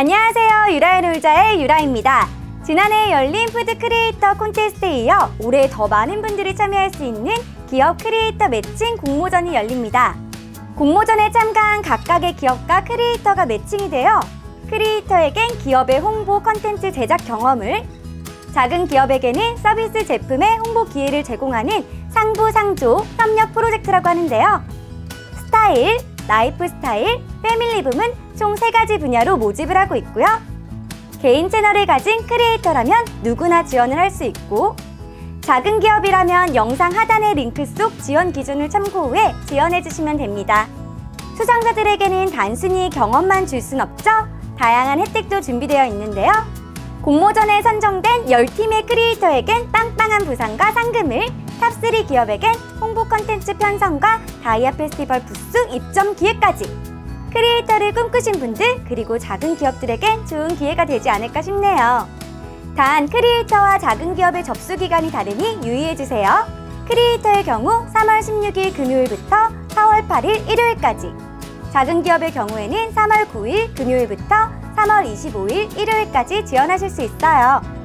안녕하세요. 유라의 놀자의 유라입니다. 지난해 열린 푸드 크리에이터 콘테스트에 이어 올해 더 많은 분들이 참여할 수 있는 기업 크리에이터 매칭 공모전이 열립니다. 공모전에 참가한 각각의 기업과 크리에이터가 매칭이 되어 크리에이터에겐 기업의 홍보 컨텐츠 제작 경험을 작은 기업에게는 서비스 제품의 홍보 기회를 제공하는 상부 상조 협력 프로젝트라고 하는데요. 스타일, 라이프 스타일, 패밀리 붐은 총세 가지 분야로 모집을 하고 있고요. 개인 채널을 가진 크리에이터라면 누구나 지원을 할 수 있고 작은 기업이라면 영상 하단의 링크 속 지원 기준을 참고 후에 지원해 주시면 됩니다. 수상자들에게는 단순히 경험만 줄 순 없죠? 다양한 혜택도 준비되어 있는데요. 공모전에 선정된 10팀의 크리에이터에겐 빵빵한 부상과 상금을 탑3 기업에겐 홍보 컨텐츠 편성과 다이아 페스티벌 부스 입점 기회까지 크리에이터를 꿈꾸신 분들 그리고 작은 기업들에겐 좋은 기회가 되지 않을까 싶네요. 단 크리에이터와 작은 기업의 접수 기간이 다르니 유의해주세요. 크리에이터의 경우 3월 16일 금요일부터 4월 8일 일요일까지 작은 기업의 경우에는 3월 9일 금요일부터 3월 25일 일요일까지 지원하실 수 있어요.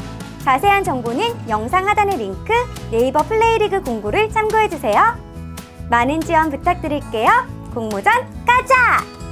자세한 정보는 영상 하단의 링크 네이버 플레이리그 공고를 참고해주세요. 많은 지원 부탁드릴게요. 공모전 가자!